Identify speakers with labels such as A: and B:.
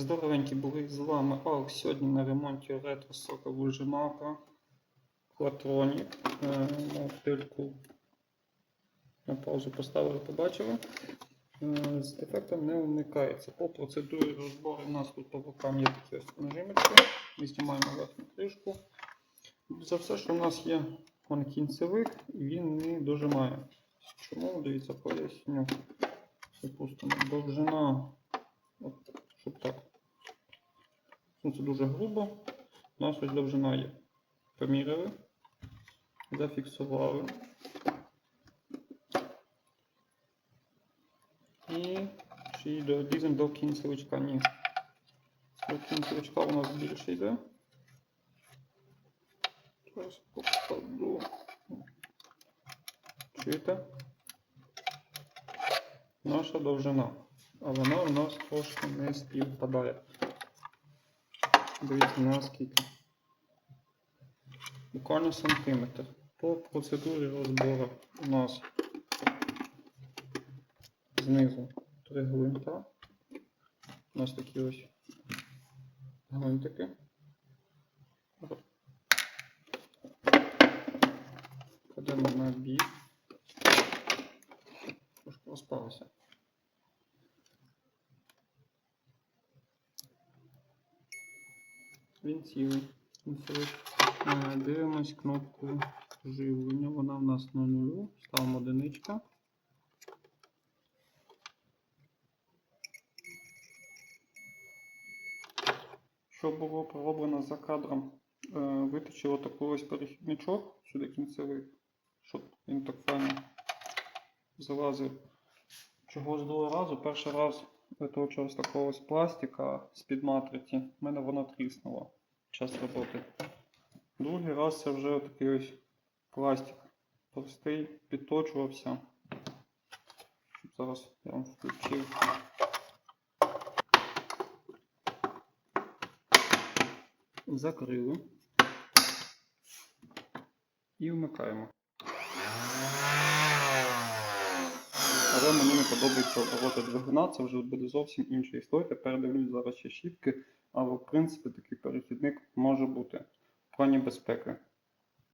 A: Здоровенькі були з вами Алк. Сьогодні на ремонті ретро сока вижималка. Клатронік. Е, Модельку на паузу поставили, побачили. Е, З ефектом не уникається. По процедурі розбору у нас тут по бокам є такі ось нажимочки. Ми знімаємо верхню кришку. За все, що в нас є вон кінцевик, він не дожимає. Чому? Дивіться, поясню. Допустимо, довжина. От, щоб так. Ну, це дуже грубо. У нас ось довжина є. Поміряли, зафіксували. І чи йде лізем до кінцевичка? Ні. До кінцевичка у нас більше йде. Зараз покладу. Чуєте? Наша довжина. А вона у нас трошки не співпадає. Дивіться наскільки. Буквально сантиметр. По процедурі розбору у нас знизу три гвинта. У нас такі ось гвинтики. Кладемо на бік. Трошки розпалося. Він цілий. Е, Дивимось кнопку живлення. Вона в нас на нулю. Ставимо одиничка. Що було пророблено за кадром, е, виточило такий ось перехідничок сюди кінцевий, щоб він так файно залазив. Чого з другого разу? Перший раз виточував з такого ось пластика з-під матриці. У мене воно тріснуло час роботи. Другий раз це вже такий ось пластик. Простий, підточувався. Зараз я вам включив. Закрили. І вмикаємо. Але мені не подобається робота двигуна, це вже буде зовсім інша історія. Передивлюсь зараз ще щітки, але в принципі такий перехідник може бути в плані безпеки.